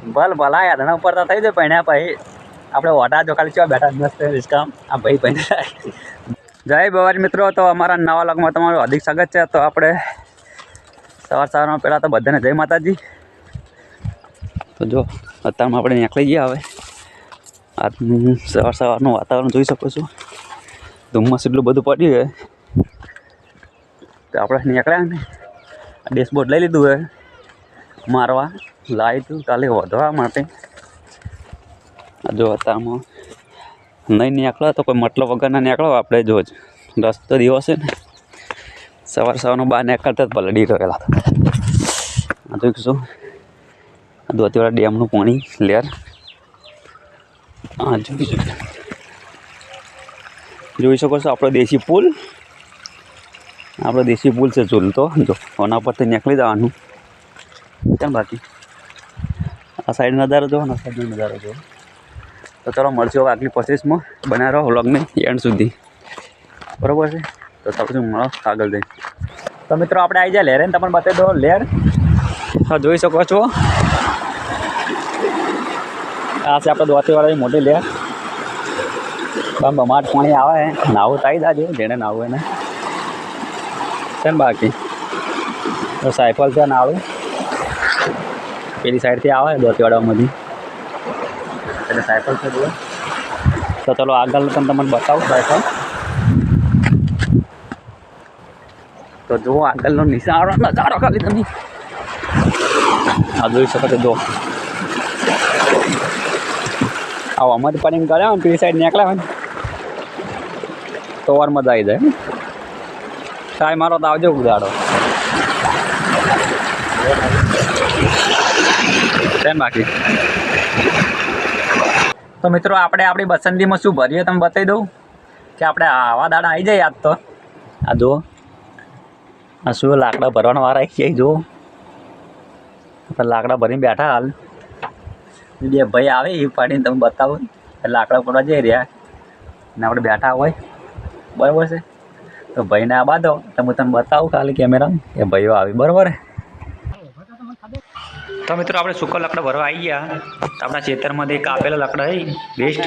ભલ ભલા યાદના ઉપર તો થઈ જાય પહેણ્યા પછી આપણે ઓટા જો ખાલી ચો બેઠા મસ્ત રિસ્કામ આ ભાઈ પૈણા જય. ભવાની મિત્રો, તો અમારા નવા લગમાં તમારું અધિક સ્વાગત છે. તો આપણે સવાર સવારમાં પહેલાં તો બધાને જય માતાજી. તો જો, અત્યારમાં આપણે નીકળી ગયા હવે. આજનું સવાર સવારનું વાતાવરણ જોઈ શકો છો. ધુમ્મસ એટલું બધું પડ્યું છે. તો આપણે નીકળ્યા ને. ડેશબોર્ડ લઈ લીધું હે મારવા લાઈટ કાલે વધવા માટે. જો હતામાં નહીં નીકળો તો કોઈ મતલબ વગરના નીકળો, આપણે જો જ દિવસ છે ને સવાર સવારનો બહાર નીકળતા જ પલડી રહેલા આ જોઈશું આ દોતીવાળા ડેમનું પાણી લેર. હા જોઈ શકો જોઈ શકો છો આપણો દેશી પુલ. આપણો દેશી પુલ છે ઝૂલતો. જો ઓના પરથી નીકળી જવાનું. કેમ બાકી? આ સાઈડ નજારો જો ને સાઈડનો નજારો જો તો ચાલો મળશું હવે આગલી પ્રોસેસમાં બનાવી રહો વ્લોગને એન્ડ સુધી. બરોબર છે? તો ચાલો મળો આગળ જઈ તો મિત્રો, આપણે આવી જાય લેર તમને બતાવી દો લેર. જોઈ શકો છો. આ છે આપણે દોતીવાળાની મોટી લેર. બમ બમાટ પાણી આવે નાવું તાઈ જાજો જેને નાવું એને. છે ને બાકી? સાયકલ છે નાળું પેલી સાઈડથી આવે દોતીવાડામાંથી એટલે સાયકલ છે જુઓ તો ચલો આગળ તમે તમને બતાવું. સાયકલ તો જુઓ આગળનો નિશાળો નજારો ખાલી તમે. આ જોઈ શકો છો જો આવો અમારી પાણી ગયા ને પેલી સાઈડ નીકળ્યા હોય તો વાર મજા આવી જાય સાહેબ મારો તો આવજો ઉદાડો છે બાકી? તો મિત્રો, આપણે આપણી પસંદગીમાં શું ભરીએ તમે બતાવી દઉં? કે આપણે આવા દાડા આવી જાય આજ તો. આ જુઓ. આ શું લાકડા ભરવાના વાળા આવી જાય, જુઓ. લાકડા ભરીને બેઠા હાલ. બે ભાઈ આવે એ પાડીને તમે બતાવો. લાકડા પડવા જઈ રહ્યા. ને આપણે બેઠા હોય. બરાબર છે? તો ભાઈને આ બાંધો. તો હું તમને બતાવું ખાલી કેમેરા એ ભાઈઓ આવી. બરાબર? તો મિત્રો આપણે સુકા લાકડા ભરવા આવી ગયા. આપણા ખેતરમાંથી કાપેલા લાકડા હોય બેસ્ટ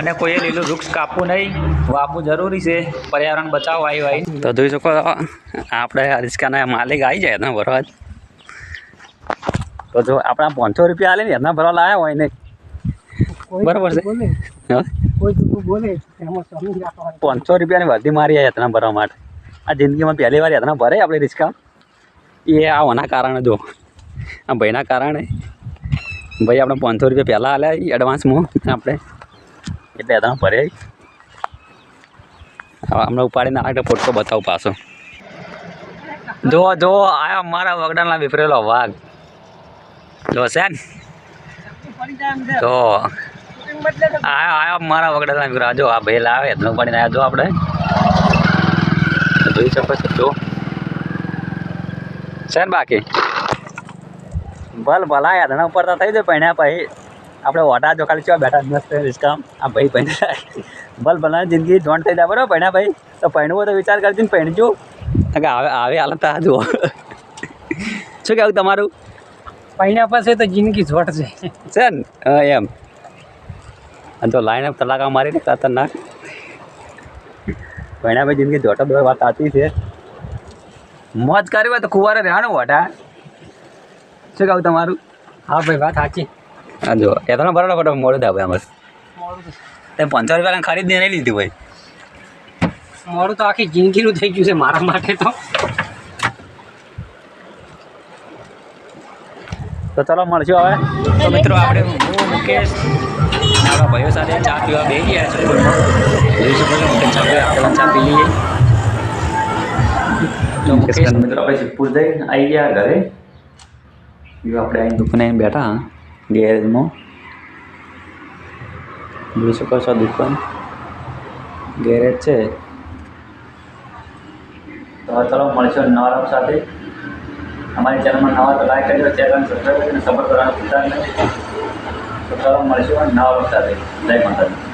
અને કોઈએ લીલું વૃક્ષ કાપવું નહીં વાપવું જરૂરી છે. પર્યાવરણ બચાવ આવી હોય તો જોઈ શકો આપણે આ રિસ્કાના માલિક આવી જાય એના ભરવા. જ. તો જો આપણા પાંચસો રૂપિયા આલે ને એના ભરવા લાવ્યા હોય ને. બરાબર છે. પાંચસો રૂપિયાની વર્ધી મારી આ યતના ભરવા માટે. આ જિંદગીમાં પહેલી વાર યતના ભરે આપણે રિસ્કા એ આવવાના કારણે જો. આ ભાઈના કારણે. ભાઈ, આપણે પાંચસો રૂપિયા પહેલાં આલ્યા એડવાન્સમાં આપણે એટલે એના ભરે હમણાં ઉપાડીને આગળ ફોટો બતાવું પાછો. જો જો આ મારા વગડાના વિપરેલો વાઘ. જો, છે તો આયો આયો મારા વગડાના વિપરા. જો, આ ભાઈ લાવે એટલે ઉપાડીને આવ્યા જો આપણે. જોઈ શકો છો, જો. છે ને બાકી? ભલ ભલા યાદના ઉપર તો થઈ જાય પૈણ્યા પછી આપણે ઓટા જો ખાલી ચો બેઠા મસ્ત રિસ્કામ આ ભાઈ પૈણા ભલ ભલા જિંદગી જોણ થઈ જાય બરાબર? પૈણા ભાઈ તો પૈણવું તો વિચાર કરજો ને પૈણજો કે આવે આવે હાલત આ જુઓ. શું કહેવું તમારું? પૈણા પાસે તો જિંદગી જોટ છે છે ને? એમ. અને તો લાઈન તલાકા મારી ને ખતરનાક. પૈણા ભાઈ જિંદગી જોટો દો વાત સાચી છે. મોજ કરવી હોય તો કુવારે રહેવાનું ઓટા શું કહું તમારું? હા ભાઈ વાત સાચી. હા જો એ તમે બરાબર ફોટો મોડું થાય ભાઈ બસ તે પંચો રૂપિયા ખરીદને નહીં લીધી ભાઈ. મોડું તો આખી જિંદગીનું થઈ ગયું છે મારા માટે તો. તો ચલો મળશું હવે. તો મિત્રો આપણે હું મુકેશ મારા આપણા ભાઈઓ સાથે ચા પીવા બે ગયા છે. સ્કૂલમાં જોઈ શકો છો ચા પીવા. આપણે ચા પી લઈએ. તો મુકેશ મિત્રો આપણે સિદ્ધપુર આવી ગયા ઘરે. એવું આપણે અહીં દુકાને બેઠા ગેરેજમાં જોઈ શકો છો દુકાન ગેરેજ છે. તો ચાલો ચલો નવા રમ સાથે. અમારી ચેનલમાં નવા તો લાઈક કરજો ચેનલ સબસ્ક્રાઈબ કરીને સપોર્ટ કરવાનું ભૂલતા નહીં. તો ચાલો મળીશું નવા લોકો સાથે. જય માતાજી.